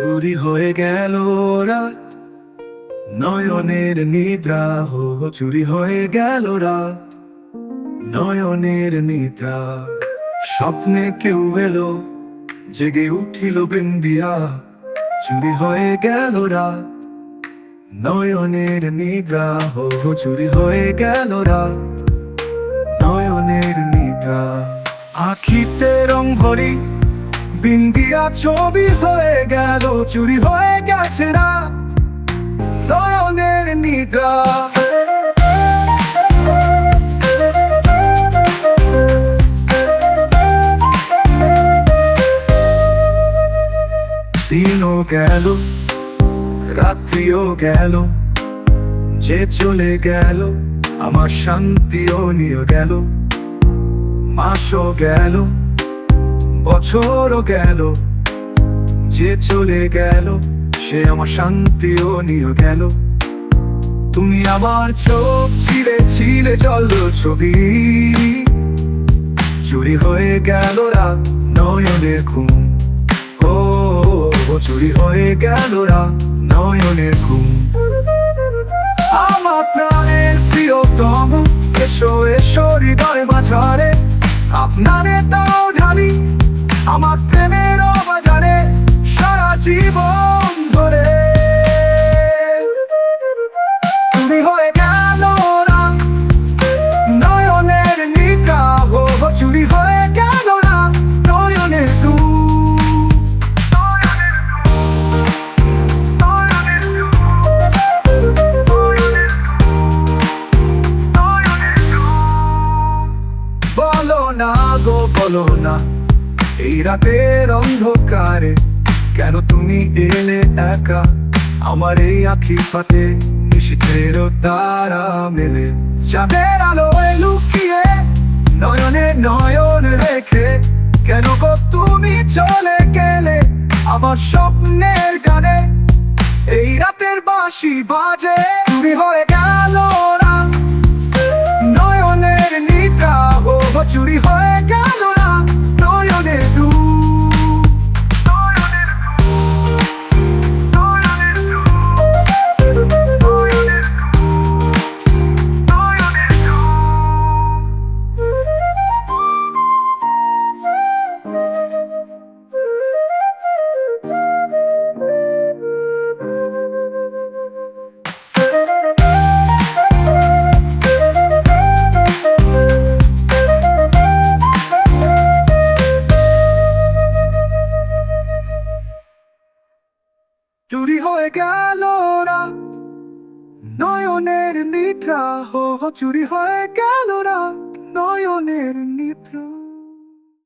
চুরি হয়ে গেল রাত। নয়নের নিদ্রা হো, চুরি হয়ে গেল রাত। নয়নের নিদ্রা, স্বপ্নে কেউ এলো, জেগে উঠিল বিন্দিয়া। চুরি হয়ে গেল রাত। নয়নের নিদ্রা হো, চুরি হয়ে গেল রাত। নয়নের নিদ্রা, আখিতে রং ভরি বিন্দিয়া ছবি হয়ে গেল, চুরি হয়ে গেছে না নয়নের নিদ্রা। দিনও গেল, রাত্রিও গেল, যে চলে গেল, আমার শান্তিও নিয়ে গেল। মাসও গেল, বছরও গেল যে চলে গেল, সে আমার শান্তিও নিয়ে গেল। তুমি আমার চোখ ছিলে ছিলে চল ছবি। চুরি হয়ে গেল রাত নয়নের ঘুম। ও চুরি হয়ে গেল রাত নয়নের ঘুম। আমার প্রাণের প্রিয়তম এসো এসো হৃদয় মাঝারে। আপনারে তাও ঢালি, আমার প্রেমের সারা জীবন ধরে। তুমি হয়ে গেল না নয়নের নিকা হো হো, চুরি হয়ে গেল না নয়নের দু। বলো না গো না এই রাতের অন্ধকারে কেন তুমি এলে একা? আমার এই আখি পাতে নিশীথের তারা মেলে। চাঁদের আলোয় লুকিয়ে নয়নে নয়ন রেখে, কেন গো তুমি চলে গেলে আমার স্বপ্নের গানে? এই রাতের বাঁশি বাজে, তুমি হয়ে গেল চুরি হয়ে গেল রা নয়নের নিদ্রা হো চুরি হয়ে গেল রা নয়নের নিদ্রা।